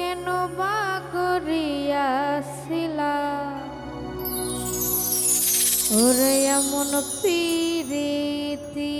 কেন বা করিয়াছিলা? ওরে এমন পিরিতি